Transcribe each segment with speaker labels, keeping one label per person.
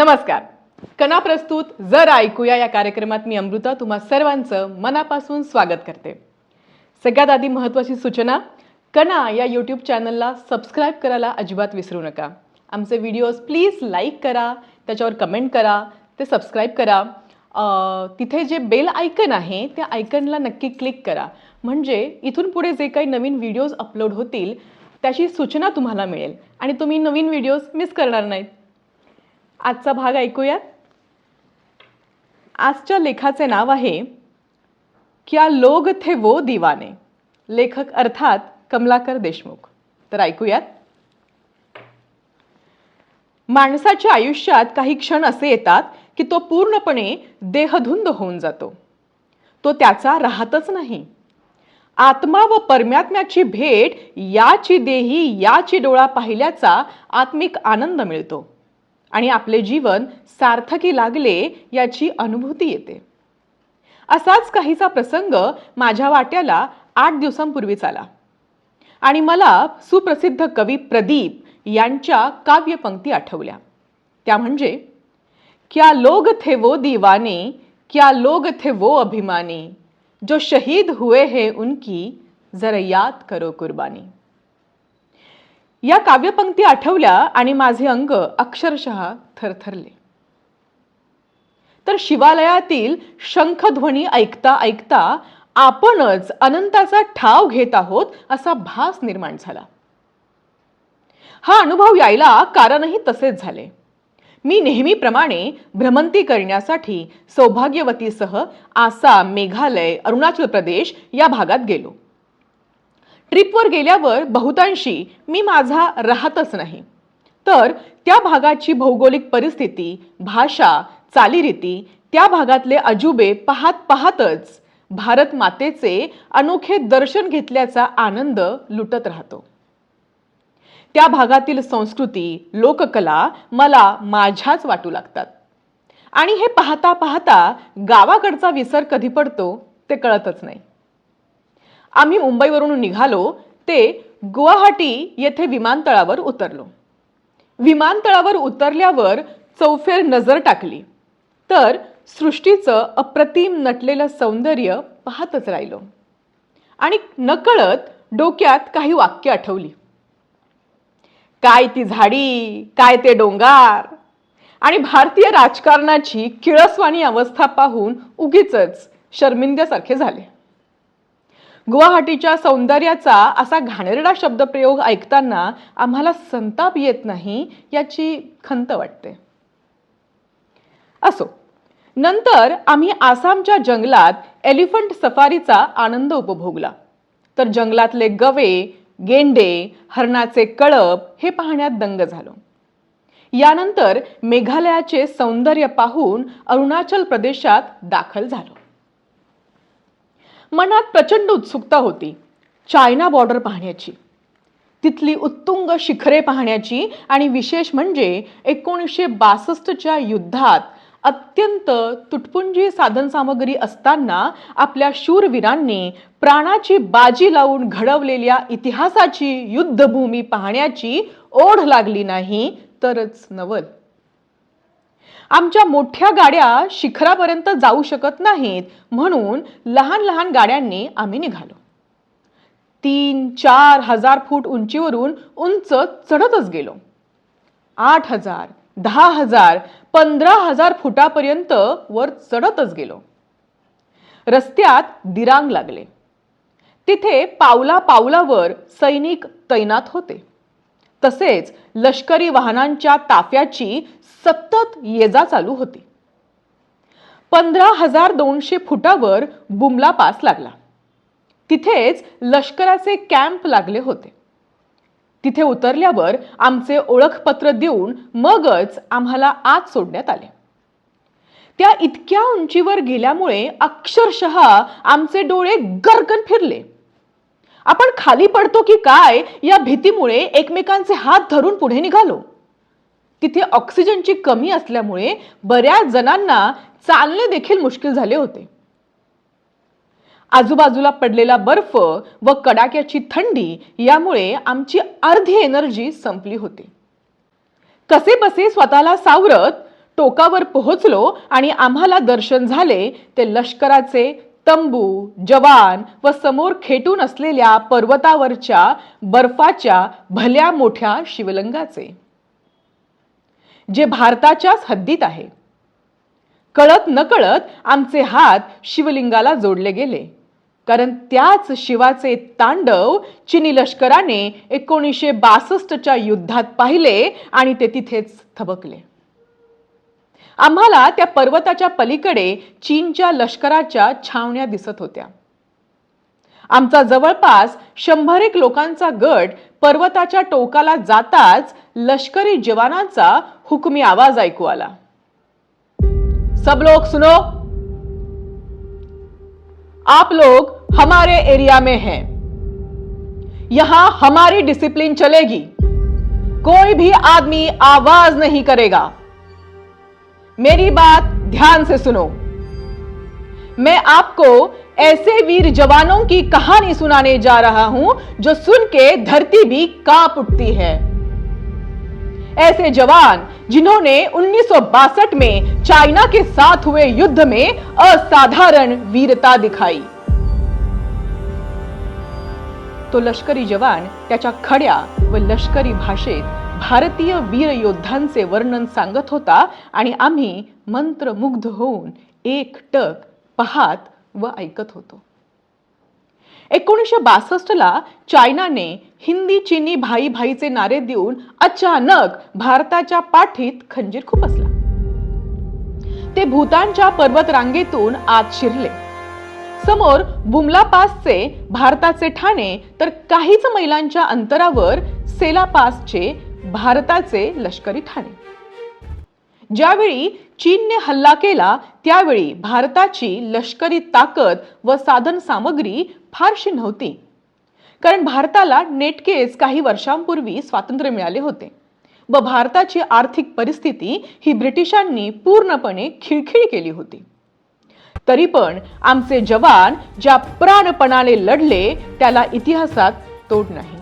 Speaker 1: नमस्कार. कना प्रस्तुत जर ऐकूया या कार्यक्रमात मी अमृता तुम्हा सर्वांचं मनापासून स्वागत करते. सगळ्यात आधी महत्त्वाची सूचना कना या यूट्यूब चॅनलला सबस्क्राईब करायला अजिबात विसरू नका. आमचे व्हिडिओज प्लीज लाईक करा त्याच्यावर कमेंट करा ते सबस्क्राईब करा. तिथे जे बेल आयकन आहे त्या आयकनला नक्की क्लिक करा. म्हणजे इथून पुढे जे काही नवीन व्हिडिओज अपलोड होतील त्याची सूचना तुम्हाला मिळेल. आणि तुम्ही नवीन व्हिडिओज मिस करणार नाहीत. आजचा भाग ऐकूयात. आजच्या लेखाचे नाव आहे क्या लोग थे वो दिवाने? लेखक अर्थात कमलाकर देशमुख. तर ऐकूयात. माणसाच्या आयुष्यात काही क्षण असे येतात की तो पूर्णपणे देहधुंद होऊन जातो. तो त्याचा राहतच नाही. आत्मा व परमात्म्याची भेट याची देही याची डोळा पाहिल्याचा आत्मिक आनंद मिळतो. आणि आपले जीवन सार्थकी लागले याची अनुभूती येते. असाच काहीसा प्रसंग माझ्या वाट्याला आठ दिवसांपूर्वीच आला. आणि मला सुप्रसिद्ध कवी प्रदीप यांच्या काव्यपंक्ती आठवल्या. त्या म्हणजे क्या लोग थे वो दीवाने क्या लोग थे वो अभिमानी जो शहीद हुए हैं उनकी जरा याद करो कुर्बानी. या काव्यपंक्ती आठवल्या आणि माझे अंग अक्षरशः थरथरले. तर शिवालयातील शंखध्वनी ऐकता ऐकता आपणच अनंताचा ठाव घेत आहोत असा भास निर्माण झाला. हा अनुभव यायला कारणही तसेच झाले. मी नेहमीप्रमाणे भ्रमंती करण्यासाठी सौभाग्यवतीसह आसाम मेघालय अरुणाचल प्रदेश या भागात गेलो. ट्रिपवर गेल्यावर बहुतांशी मी माझा राहतच नाही. तर त्या भागाची भौगोलिक परिस्थिती भाषा चालीरीती त्या भागातले अजुबे पाहत पाहतच भारत मातेचे अनोखे दर्शन घेतल्याचा आनंद लुटत राहतो. त्या भागातील संस्कृती लोककला मला माझ्याच वाटू लागतात. आणि हे पाहता पाहता गावाकडचा विसर कधी पडतो ते कळतच नाही. आम्ही मुंबईवरून निघालो ते गुवाहाटी येथे विमानतळावर उतरलो. विमानतळावर उतरल्यावर चौफेर नजर टाकली. तर सृष्टीचं अप्रतिम नटलेलं सौंदर्य पाहतच राहिलो. आणि नकळत डोक्यात काही वाक्य आठवली. काय ती झाडी? काय ते डोंगार? आणि भारतीय राजकारणाची किळसवाणी अवस्था पाहून उगीच शर्मिंद्यासारखे झाले. गुवाहाटीच्या सौंदर्याचा असा घाणेरडा शब्दप्रयोग ऐकताना आम्हाला संताप येत नाही याची खंत वाटते. असो नंतर आम्ही आसामच्या जंगलात एलिफंट सफारीचा आनंद उपभोगला. तर जंगलातले गवे गेंडे हरणाचे कळप हे पाहण्यात दंग झालो. यानंतर मेघालयाचे सौंदर्य पाहून अरुणाचल प्रदेशात दाखल झालो. मनात प्रचंड उत्सुकता होती. चायना बॉर्डर पाहण्याची. तिथली उत्तुंग शिखरे पाहण्याची आणि विशेष म्हणजे एकोणीसशे बासष्टच्या युद्धात अत्यंत तुटपुंजी साधनसामग्री असताना आपल्या शूरवीरांनी प्राणाची बाजी लावून घडवलेल्या इतिहासाची युद्धभूमी पाहण्याची ओढ लागली नाही तरच नवल आमच्या मोठ्या गाड्या शिखरापर्यंत जाऊ शकत नाहीत म्हणून लहान लहान गाड्यांनी आम्ही निघालो. तीन चार हजार फूट उंचीवरून उंच चढतच गेलो. आठ हजार दहा हजार पंधरा हजार फुटापर्यंत वर चढतच गेलो. रस्त्यात दिरांग लागले. तिथे पावला पावलावर सैनिक तैनात होते. तसेच लष्करी वाहनांच्या ताफ्याची सतत ये जा चालू होती. पंधरा हजार दोनशे फुटावर बुमला पास लागला. तिथेच लष्कराचे कॅम्प लागले होते. तिथे उतरल्यावर आमचे ओळखपत्र देऊन मगच आम्हाला आत सोडण्यात आले. त्या इतक्या उंचीवर गेल्यामुळे अक्षरशः आमचे डोळे गरकन फिरले. आपण खाली पडतो की काय या भीतीमुळे एकमेकांचे हात धरून पुढे निघालो. तिथे ऑक्सिजनची कमी असल्यामुळे बऱ्याच जणांना चालणे देखील मुश्किल झाले होते. आजूबाजूला पडलेला बर्फ व कडाक्याची थंडी यामुळे आमची अर्धी एनर्जी संपली होती. कसे बसे स्वतःला सावरत टोकावर पोहोचलो आणि आम्हाला दर्शन झाले ते लष्कराचे तंबू जवान व समोर खेटून असलेल्या पर्वतावरच्या बर्फाच्या भल्या मोठ्या शिवलिंगाचे. जे भारताच्याच हद्दीत आहे. कळत नकळत आमचे हात शिवलिंगाला जोडले गेले. कारण त्याच शिवाचे तांडव चिनी लष्कराने एकोणीसशे बासष्टच्या युद्धात पाहिले आणि ते तिथेच थबकले. आम्हाला त्या पर्वताच्या पलीकडे चीनच्या लष्कराच्या छावण्या दिसत होत्या. आमचा जवळपास शंभर एक लोकांचा गट पर्वताच्या टोकाला जाताच लष्करी जवानांचा हुकमी आवाज़ ऐकू आला. सब लोग सुनो. आप लोग हमारे एरिया में हैं. यहाँ हमारी डिसिप्लिन चलेगी. कोई भी आदमी आवाज़ नहीं करेगा. मेरी बात ध्यान से सुनो. मैं आपको ऐसे वीर जवानों की कहानी सुनाने जा रहा हूँ, जो सुन के धरती भी काँप उठती है। ऐसे जवान, जिन्होंने 1962 में चाइना के साथ हुए युद्ध में असाधारण वीरता दिखाई। तो लष्करी जवान, त्याच्या खड्या व लष्करी भाषेत भारतीय वीर योद्धांचे वर्णन सांगत होता आणि आम्ही मंत्रमुग्ध होऊन एक टक पाहत व ऐकत होतो. एकोणीसशे बासष्टला चायनाने हिंदी चिनी भाई भाईचे नारे देऊन अचानक भारताच्या पाठीत खंजीर खुपसला ते भूतानच्या पर्वत रांगेतून आत शिरले. समोर बुमला पासचे भारताचे ठाणे तर काहीच मैलांच्या अंतरावर सेला पासचे भारताचे लष्करी ठाणे. ज्यावेळी चीनने हल्ला केला त्यावेळी भारताची लष्करी ताकद व साधन सामग्री फारशी नव्हती. कारण भारताला नेटकेच काही वर्षांपूर्वी स्वातंत्र्य मिळाले होते व भारताची आर्थिक परिस्थिती ही ब्रिटिशांनी पूर्णपणे खिळखिळी केली होती. तरी पण आमचे जवान ज्या प्राणपणाने लढले त्याला इतिहासात तोड नाही.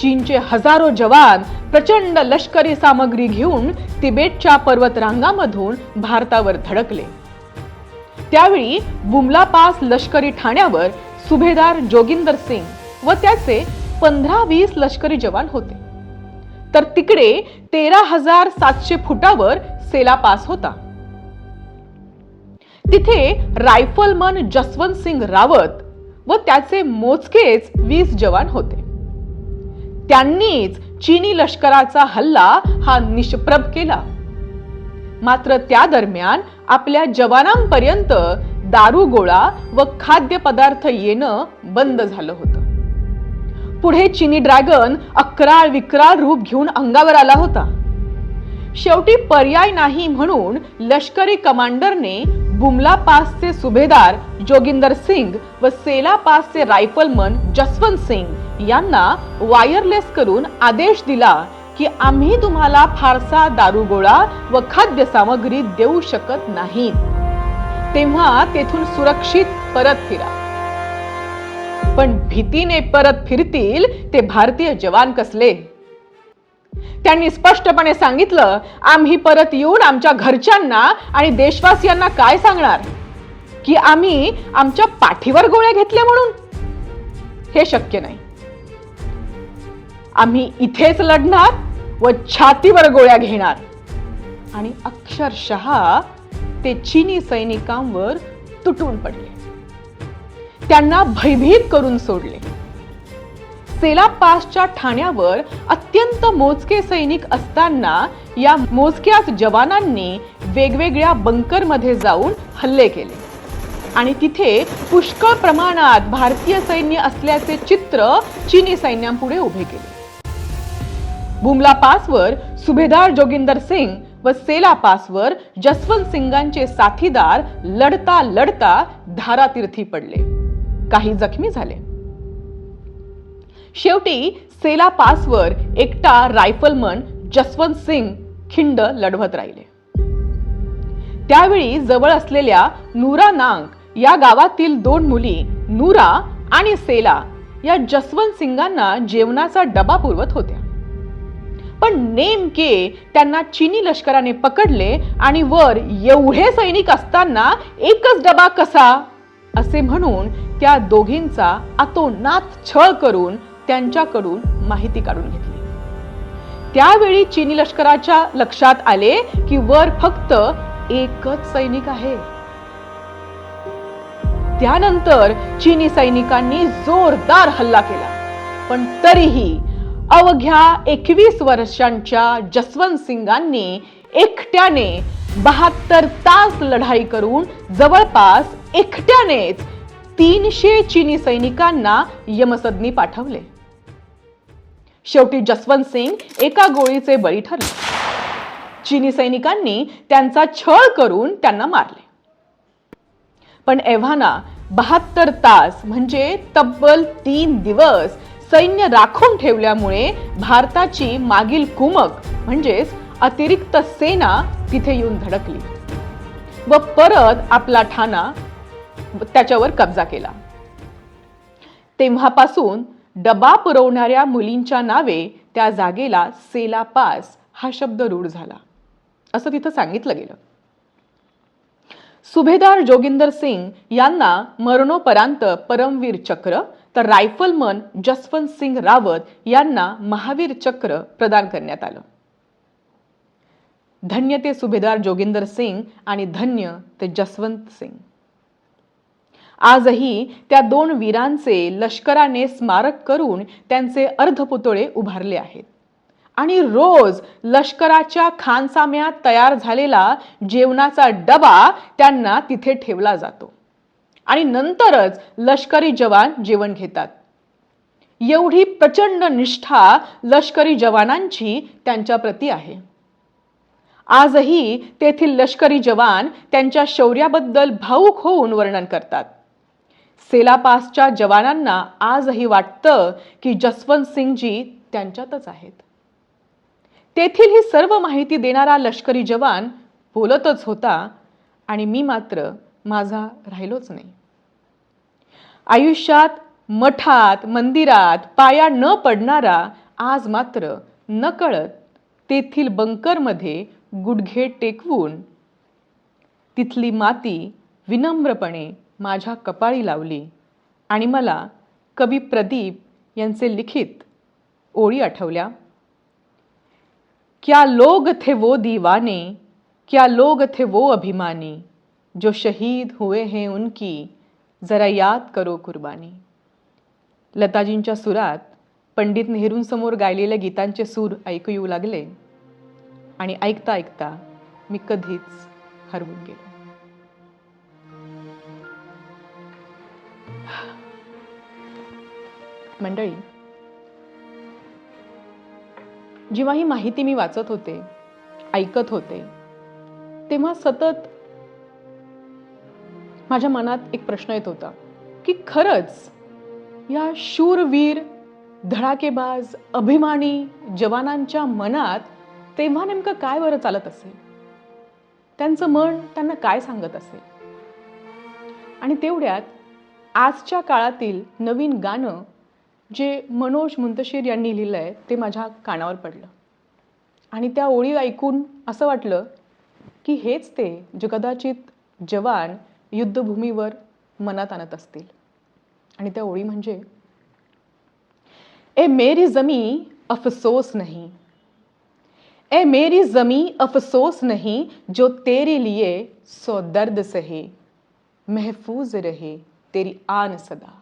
Speaker 1: चीनचे हजारो जवान प्रचंड लष्करी सामग्री घेऊन तिबेटच्या पर्वतरांगामधून भारतावर धडकले. त्यावेळी बुमला पास लष्करी ठाण्यावर सुभेदार जोगिंदर सिंग व त्याचे पंधरा वीस लष्करी जवान होते. तर तिकडे तेरा हजार सातशे फुटावर सेला पास होता. तिथे रायफलमन जसवंत सिंग रावत व त्याचे मोजकेच वीस जवान होते. त्यांनीच चीनी लष्कराचा हल्ला हा निष्प्रभ केला. मात्र त्या दरम्यान आपल्या जवानांपर्यंत दारुगोळा व खाद्यपदार्थ येणं बंद झालं होतं. पुढे चिनी ड्रॅगन अकराळ विक्राळ रूप घेऊन अंगावर आला होता. शेवटी पर्याय नाही म्हणून लष्करी कमांडरने बुमला पासचे सुभेदार जोगिंदर सिंग व सेला पासचे रायफलमन जसवंत सिंग यांना वायरलेस करून आदेश दिला की आम्ही तुम्हाला फारसा दारुगोळा व खाद्य सामग्री देऊ शकत नाही. तेव्हा तेथून सुरक्षित परत फिरा. पण भीतीने परत फिरतील ते भारतीय जवान कसले? त्यांनी स्पष्टपणे सांगितलं आम्ही परत येऊन आमच्या घरच्यांना आणि देशवासियांना काय सांगणार? की आम्ही आमच्या पाठीवर गोळ्या घेतल्या म्हणून? हे शक्य नाही. आम्ही इथेच लढणार व छातीवर गोळ्या घेणार. आणि अक्षरशः ते चीनी सैनिकांवर तुटून पडले. त्यांना भयभीत करून सोडले. सेला पासच्या ठाण्यावर अत्यंत मोजके सैनिक असताना या मोजक्याच जवानांनी वेगवेगळ्या बंकरमध्ये जाऊन हल्ले केले. आणि तिथे पुष्कळ प्रमाणात भारतीय सैन्य असल्याचे चित्र चीनी सैन्यापुढे उभे केले. बुमला पासवर सुभेदार जोगिंदर सिंग व सेला पासवर जसवंत सिंगांचे साथीदार लढता लढता धारातीर्थी पडले. काही जखमी झाले. शेवटी सेला पासवर एकटा रायफलमन जसवंत सिंग खिंड लढवत राहिले. त्यावेळी जवळ असलेल्या नूरा नांग या गावातील दोन मुली नूरा आणि सेला या जसवंत सिंगांना जेवणाचा डबा पुरवत होत्या. पण नेमके त्यांना चिनी लष्कराने पकडले आणि वर एवढे सैनिक असताना एकच डबा कसा? असे म्हणून त्या दोघींचा अतोनात छळ करून त्यांच्याकडून माहिती काढून घेतली. त्यावेळी चिनी लष्कराच्या लक्षात आले की वर फक्त एकच सैनिक आहे. त्यानंतर चिनी सैनिकांनी जोरदार हल्ला केला. पण तरीही अवघ्या एकवीस वर्षांच्या जसवंत सिंगांनी एकट्याने बहात्तर तास लढाई करून जवळपास एकट्यानेच तीनशे चीनी सैनिकांना यमसदनी पाठवले. शेवटी जसवंत सिंग एका गोळीचे बळी ठरले. चीनी सैनिकांनी त्यांचा छळ करून त्यांना मारले. पण एव्हाना बहात्तर तास म्हणजे तब्बल तीन दिवस सैन्य राखून ठेवल्यामुळे भारताची मागील कुमक म्हणजेच अतिरिक्त सेना तिथे येऊन धडकली व परत आपला ठाणा त्याच्यावर कब्जा केला. तेव्हापासून डबा पुरवणाऱ्या मुलींच्या नावे त्या जागेला सेला पास हा शब्द रूढ झाला असं तिथं सांगितलं गेलं. सुभेदार जोगिंदर सिंग यांना मरणोपरांत परमवीर चक्र तर रायफलमन जसवंत सिंग रावत यांना महावीर चक्र प्रदान करण्यात आलं. धन्य ते सुभेदार जोगिंदर सिंग आणि धन्य ते जसवंत सिंग. आजही त्या दोन वीरांचे लष्कराने स्मारक करून त्यांचे अर्धपुतळे उभारले आहेत. आणि रोज लष्कराच्या खानसाम्यात तयार झालेला जेवणाचा डबा त्यांना तिथे ठेवला जातो. आणि नंतरच लष्करी जवान जेवण घेतात. एवढी प्रचंड निष्ठा लष्करी जवानांची त्यांच्या प्रती आहे. आजही तेथील लष्करी जवान त्यांच्या शौर्याबद्दल भाऊक होऊन वर्णन करतात. सेलापासच्या जवानांना आजही वाटतं की जसवंत सिंगजी त्यांच्यातच आहेत. तेथील ही सर्व माहिती देणारा लष्करी जवान बोलतच होता आणि मी मात्र माझा राहिलोच नाही. आयुष्यात मठात मंदिरात पाया न पडणारा आज मात्र नकळत तेथील बंकरमध्ये गुडघे टेकवून तिथली माती विनम्रपणे माझ्या कपाळी लावली आणि मला कवी प्रदीप यांचे लिखित ओळी आठवल्या. क्या लोग थे वो दीवाने क्या लोग थे वो अभिमानी जो शहीद हुए हैं उनकी जरा याद करो कुर्बानी. लताजींच्या सुरात पंडित नेहरूंसमोर गायलेल्या गीतांचे सूर ऐकू येऊ लागले. आणि ऐकता ऐकता मी कधीच हरवून गेलो. मंडळी जेव्हा ही माहिती मी वाचत होते ऐकत होते तेव्हा सतत माझ्या मनात एक प्रश्न येत होता की खरंच या शूरवीर धडाकेबाज अभिमानी जवानांच्या मनात तेव्हा नेमकं काय बरं चालत असेल? त्यांचं मन त्यांना काय सांगत असेल? आणि तेवढ्यात आजच्या काळातील नवीन गाणं जे मनोज मुंतशीर यांनी लिहिलं आहे ते माझ्या कानावर पडलं. आणि त्या ओळी ऐकून असं वाटलं की हेच ते जे कदाचित जवान युद्धभूमीवर मनात आणत असतील. आणि त्या ओळी म्हणजे ए मेरी जमी अफसोस नाही. ए मेरी जमी अफसोस नहीं जो तेरे लिए सो दर्द सहे. महफूज रहे तेरी आन सदा.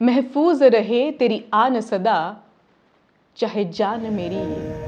Speaker 1: महफूज रहे तेरी आन सदा. चाहे जान मेरी ये